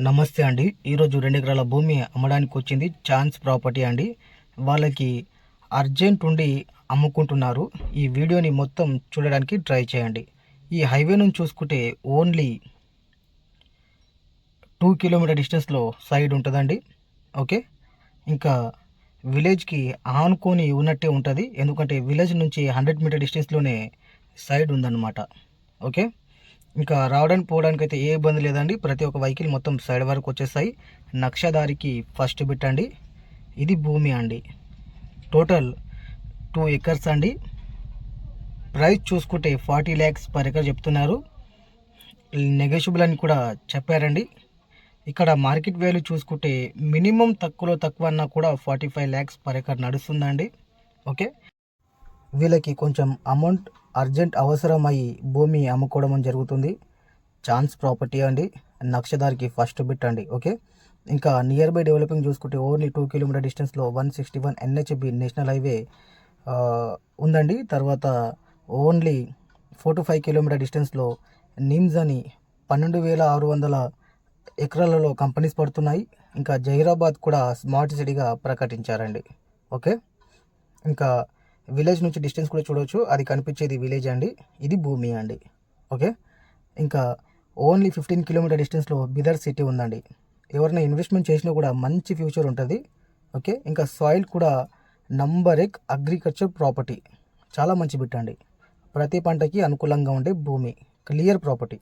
నమస్తే అండి. ఈరోజు రెండు ఎకరాల భూమి అమ్మడానికి వచ్చింది ఛాన్స్ ప్రాపర్టీ అండి. వాళ్ళకి అర్జెంట్ ఉండి అమ్ముకుంటున్నారు. ఈ వీడియోని మొత్తం చూడడానికి ట్రై చేయండి. ఈ హైవే నుంచి చూసుకుంటే ఓన్లీ టూ కిలోమీటర్ డిస్టెన్స్లో సైడ్ ఉంటుందండి. ఓకే? ఇంకా విలేజ్కి ఆనుకొని ఉన్నట్టే ఉంటుంది. ఎందుకంటే విలేజ్ నుంచి హండ్రెడ్ మీటర్ డిస్టెన్స్లోనే సైడ్ ఉందన్నమాట. ఓకే? ఇంకా రావడానికి పోవడానికి అయితే ఏ ఇబ్బంది లేదండి. ప్రతి ఒక్క వెహికల్ మొత్తం సైడ్ వరకు వచ్చేస్తాయి. నక్షదారికి ఫస్ట్ పెట్టండి అండి. ఇది భూమి అండి. టోటల్ టూ ఎకర్స్ అండి. ప్రైస్ చూసుకుంటే ఫార్టీ ల్యాక్స్ పర్ ఎకర్ చెప్తున్నారు. నెగోషియబుల్ అని కూడా చెప్పారండి. ఇక్కడ మార్కెట్ వాల్యూ చూసుకుంటే మినిమం తక్కువలో తక్కువ అన్నా కూడా forty five lakhs per acre నడుస్తుందండి. ఓకే? వీళ్ళకి కొంచెం అమౌంట్ అర్జెంట్ అవసరమై భూమి అమ్ముకోవడం జరుగుతుంది. ఛాన్స్ ప్రాపర్టీ అండి. నక్షదారికి ఫస్ట్ బిట్ అండి ఓకే? ఇంకా నియర్ బై డెవలపింగ్ చూసుకుంటే ఓన్లీ టూ కిలోమీటర్ డిస్టెన్స్లో one sixty one NHB national highway ఉందండి. తర్వాత only four to five kilometer డిస్టెన్స్లో నిమ్స్ అని పన్నెండు వేల ఆరు వందల ఎకరాలలో కంపెనీస్ పడుతున్నాయి. ఇంకా జహీరాబాద్ కూడా స్మార్ట్ సిటీగా ప్రకటించారండి ఓకే? ఇంకా విలేజ్ నుంచి డిస్టెన్స్ కూడా చూడవచ్చు అది కనిపించేది విలేజ్ అండి. ఇది భూమి అండి. ఓకే? ఇంకా ఓన్లీ ఫిఫ్టీన్ కిలోమీటర్ డిస్టెన్స్లో బిదర్ సిటీ ఉందండి. ఎవరైనా ఇన్వెస్ట్మెంట్ చేసినా కూడా మంచి ఫ్యూచర్ ఉంటుంది. ఓకే? ఇంకా సాయిల్ కూడా నంబర్ ఎక్ అగ్రికల్చర్ ప్రాపర్టీ. చాలా మంచి బిట్ అండి. ప్రతి పంటకి అనుకూలంగా ఉండే భూమి. Clear property.